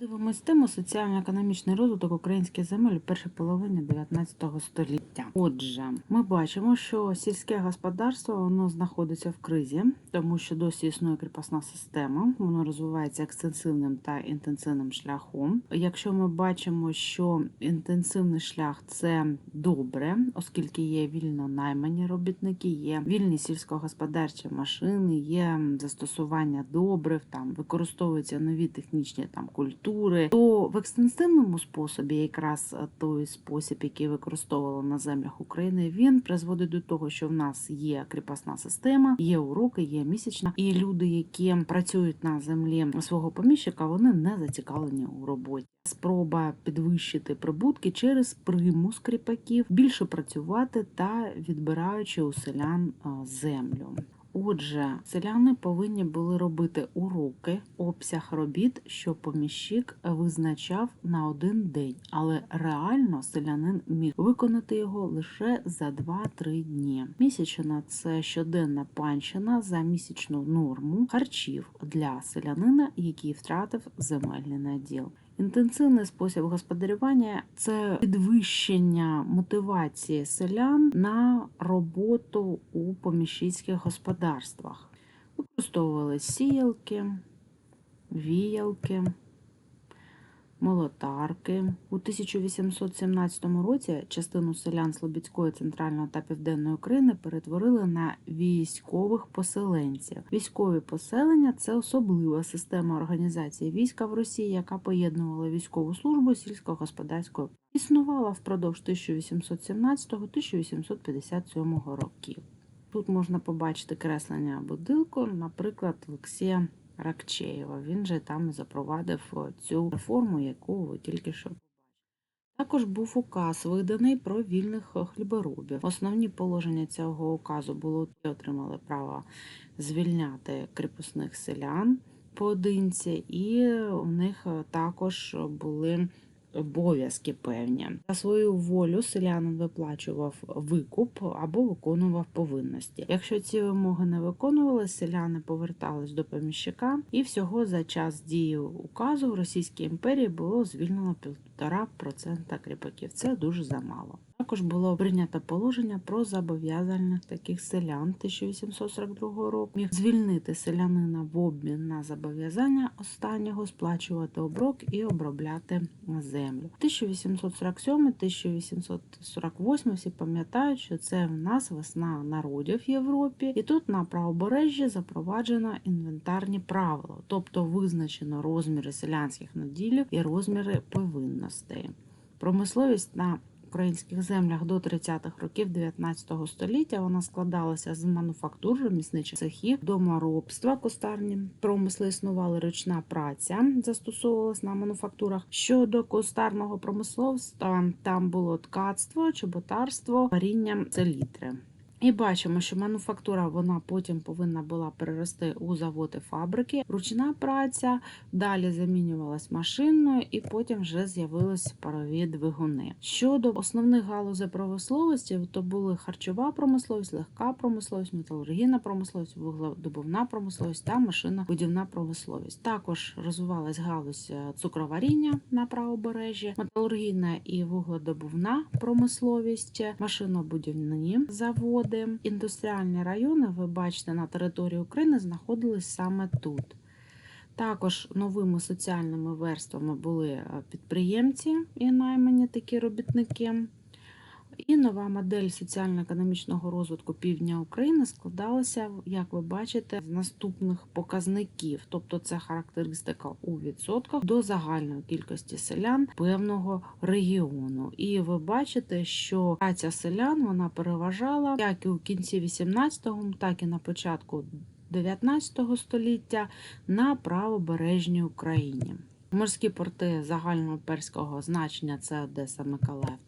Дивимось тему соціально-економічний розвиток українських земель у першій половині 19 століття. Отже, ми бачимо, що сільське господарство воно знаходиться в кризі, тому що досі існує кріпосна система, воно розвивається екстенсивним та інтенсивним шляхом. Якщо ми бачимо, що інтенсивний шлях це добре, оскільки є вільно наймані робітники, є вільні сільськогосподарчі машини, є застосування добрив, там використовуються нові технічні там культури, то в екстенсивному способі, якраз е, той спосіб, який використовували на землях України, він призводить до того, що в нас є кріпосна система, є уроки, є місячна, і люди, які працюють на землі свого поміщика, вони не зацікавлені у роботі. Спроба підвищити прибутки через примус кріпаків, більше працювати та відбираючи у селян е, землю. Отже, селяни повинні були робити уроки, обсяг робіт, що поміщик визначав на один день, але реально селянин міг виконати його лише за 2-3 дні. Місячна це щоденна панщина за місячну норму харчів для селянина, який втратив земельний наділ. Інтенсивний спосіб господарювання це підвищення мотивації селян на роботу у поміщицьких господарствах. Використовували сіялки, віялки, молотарки. У 1817 році частину селян Слобідської, центральної та південної України перетворили на військових поселенців. Військові поселення це особлива система організації війська в Росії, яка поєднувала військову службу сільськогосподарською. Існувала впродовж 1817-1857 років. Тут можна побачити креслення будинку, наприклад, Олексія Ракчеєва. Він же там запровадив цю реформу, яку ви тільки що побачили. Також був указ, виданий про вільних хліборобів. Основні положення цього указу було отримали право звільняти кріпосних селян поодинці, і у них також були обов'язки певні. За свою волю селянин виплачував викуп або виконував повинності. Якщо ці вимоги не виконувалися, селяни повертались до поміщика, і всього за час дії указу в Російській імперії було звільнено 1,5% кріпаків. Це дуже замало. Також було прийнято положення про зобов'язання таких селян 1842 року міг звільнити селянина в обмін на зобов'язання останнього сплачувати оброк і обробляти землю. 1847-1848 всі пам'ятають, що це в нас весна народів в Європі, і тут на правобережжі запроваджено інвентарні правила, тобто визначено розміри селянських наділів і розміри повинностей. Промисловість на українських землях до 30-х років 19 століття вона складалася з мануфактур, ремісничих цехів, доморобства, костарні промисли існували ручна праця, застосовувалась на мануфактурах. Щодо костарного промисловства, там було ткацтво, чоботарство, варіння селітри. І бачимо, що мануфактура вона потім повинна була перерости у заводи фабрики. Ручна праця далі замінювалась машинною, і потім вже з'явилися парові двигуни. Щодо основних галузей промисловості, то були харчова промисловість, легка промисловість, металургійна промисловість, вугледобувна промисловість та машинобудівна промисловість. Також розвивалась галузь цукроваріння на правобережжі, металургійна і вугледобувна промисловість, машинобудівні заводи заводи, індустріальні райони, ви бачите, на території України знаходились саме тут. Також новими соціальними верствами були е, підприємці і наймані такі робітники. І нова модель соціально-економічного розвитку півдня України складалася, як ви бачите, з наступних показників, тобто це характеристика у відсотках до загальної кількості селян певного регіону. І ви бачите, що праця селян вона переважала як і у кінці 18-го, так і на початку 19 століття на правобережній Україні. Морські порти загального перського значення це Одеса, Миколаїв.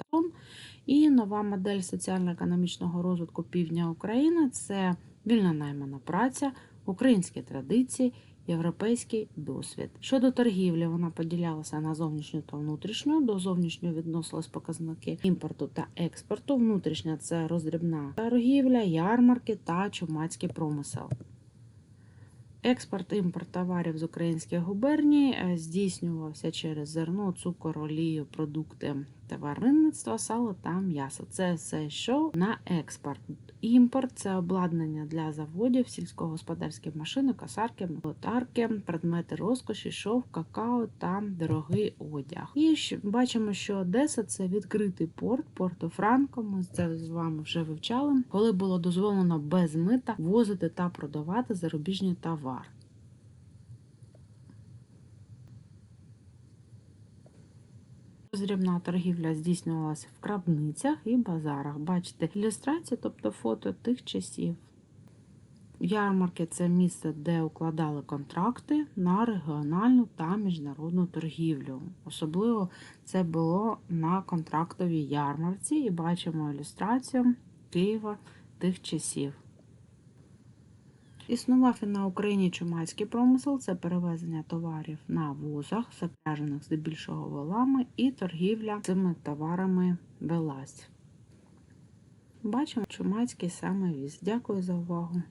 І нова модель соціально-економічного розвитку півдня України це вільно наймана праця, українські традиції, європейський досвід. Щодо торгівлі, вона поділялася на зовнішню та внутрішню. До зовнішньої відносились показники імпорту та експорту. Внутрішня це роздрібна торгівля, ярмарки та чумацький промисел. Експорт-імпорт товарів з українських губерній е, здійснювався через зерно, цукор, олію, продукти тваринництва, сало та м'ясо. Це все що на експорт. Імпорт це обладнання для заводів, сільськогосподарські машини, косарки, молотарки, предмети розкоші, шов, какао та дорогий одяг. І бачимо, що Одеса це відкритий порт, Порто-Франко. Ми це з вами вже вивчали, коли було дозволено без мита ввозити та продавати зарубіжні товари. Роздрібна торгівля здійснювалася в крабницях і базарах. Бачите ілюстрації, тобто фото тих часів. Ярмарки це місце, де укладали контракти на регіональну та міжнародну торгівлю. Особливо це було на контрактовій ярмарці, і бачимо ілюстрацію Києва тих часів. Існував і на Україні чумацький промисел це перевезення товарів на возах, запряжених здебільшого волами, і торгівля цими товарами велась. Бачимо чумацький саме віз. Дякую за увагу.